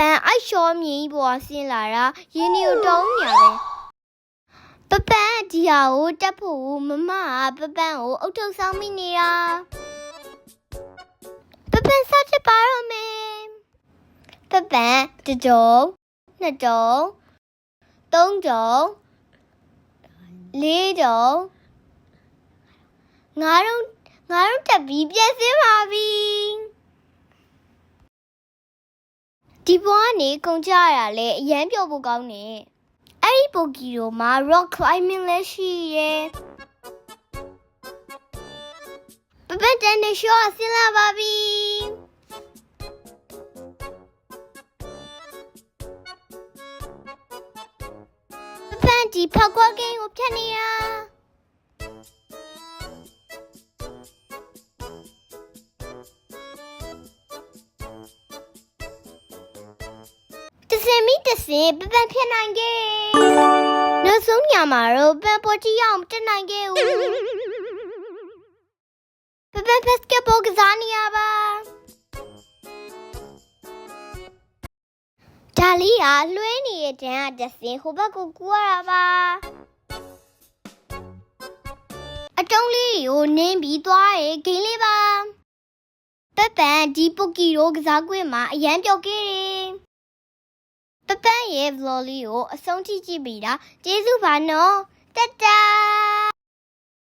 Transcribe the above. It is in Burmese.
ပန်အိုက်ရှောမြေကြီးပေါ်ဆင်းလာတာရင်းနေကိုတုံးညာပဲပပန်ဒီဟာကိုတက်ဖို့မမကပပန်ကိုအုတ်ထုတ်ဆောင်မိနေတာပပန်စားချက်ပါတော့မယ်ပပန်တစ်ကြုံနှစ်ကြုံသုံးကြုံလေးကြုံငါတို့ငါတို့တက်ပြီးပြန်စင်းပါပြီ ဒီဘွားကနေကုန်ကြရတာလေအရန်ပြောဖို့ကောင်းနေအဲ့ဒီပိုကီရိုမှာ rock climbing လည်းရှိရဲ့ပပတန်နေရှော့ဆင်းလာပါပြီပပန်ဒီဖောက်ခွက်ကင်းကိုဖြတ်နေတာ စင်မီတစင်ပပန်ဖြစ်နိုင်ခဲ့နောက်ဆုံးညမှာတော့ပန်ပေါ်တီအောင်မတက်နိုင်ခဲ့ဘူးပပန်ဘတ်စကတ်ဘောကစားနေရပါဒါလီကလွှဲနေတဲ့တန်းကတစင်ဟိုဘက်ကိုကူရတာပါအတုံးလေးကိုနင်းပြီးသွားရဲ့ဂိမ်းလေးပါပပန်ဒီပုတ်ကီရိုကစားကွင်းမှာအရန်ပြော့ခဲ့တယ် ပပန်းရဲ့ vlog လေးကိုအဆုံးထိကြည့်ပြီးတာကျေးဇူးပါနော်တတ